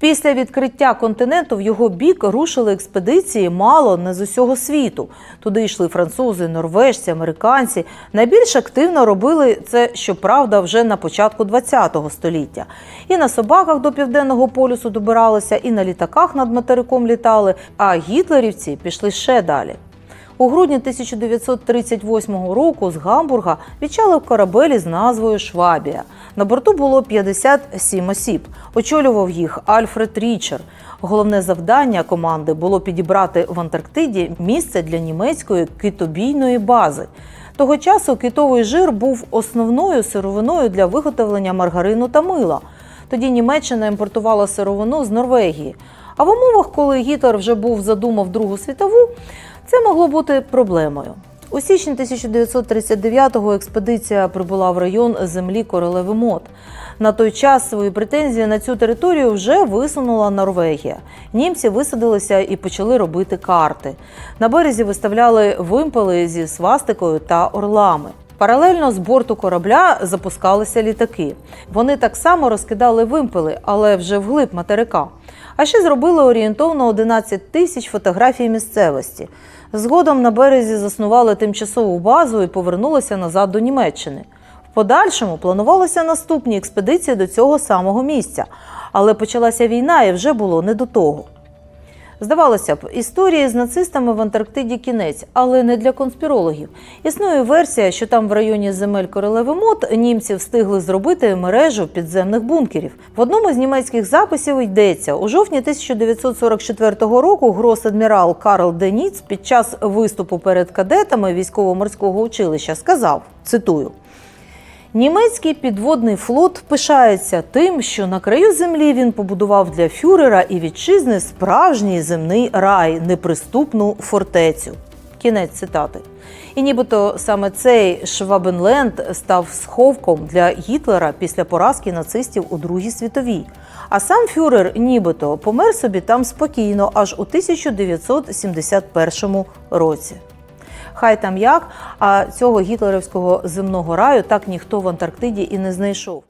Після відкриття континенту в його бік рушили експедиції мало не з усього світу. Туди йшли французи, норвежці, американці. Найбільш активно робили це, щоправда, вже на початку ХХ століття. І на собаках до південного полюсу добиралися, і на літаках над материком літали. А гітлерівці пішли ще далі. У грудні 1938 року з Гамбурга відчалив корабель із назвою Швабія. На борту було 57 осіб. Очолював їх Альфред Річер. Головне завдання команди було підібрати в Антарктиді місце для німецької китобійної бази. Того часу китовий жир був основною сировиною для виготовлення маргарину та мила. Тоді Німеччина імпортувала сировину з Норвегії. А в умовах, коли Гітлер вже був задумав Другу світову, це могло бути проблемою. У січні 1939-го експедиція прибула в район землі королеви Мот. На той час свої претензії на цю територію вже висунула Норвегія. Німці висадилися і почали робити карти. На березі виставляли вимпели зі свастикою та орлами. Паралельно з борту корабля запускалися літаки. Вони так само розкидали вимпели, але вже вглиб материка. А ще зробили орієнтовно 11 тисяч фотографій місцевості. Згодом на березі заснували тимчасову базу і повернулися назад до Німеччини. В подальшому планувалися наступні експедиції до цього самого місця, але почалася війна і вже було не до того. Здавалося б, історії з нацистами в Антарктиді кінець, але не для конспірологів. Існує версія, що там в районі земель королеви Мот німці встигли зробити мережу підземних бункерів. В одному з німецьких записів йдеться у жовтні 1944 року. Грос-адмірал Карл Деніц під час виступу перед кадетами військово-морського училища сказав: цитую. Німецький підводний флот пишається тим, що на краю землі він побудував для фюрера і вітчизни справжній земний рай, неприступну фортецю. Кінець цитати. І нібито саме цей Швабенленд став сховком для Гітлера після поразки нацистів у Другій світовій. А сам фюрер нібито помер собі там спокійно аж у 1971 році. Хай там як, а цього гітлерівського земного раю так ніхто в Антарктиді і не знайшов.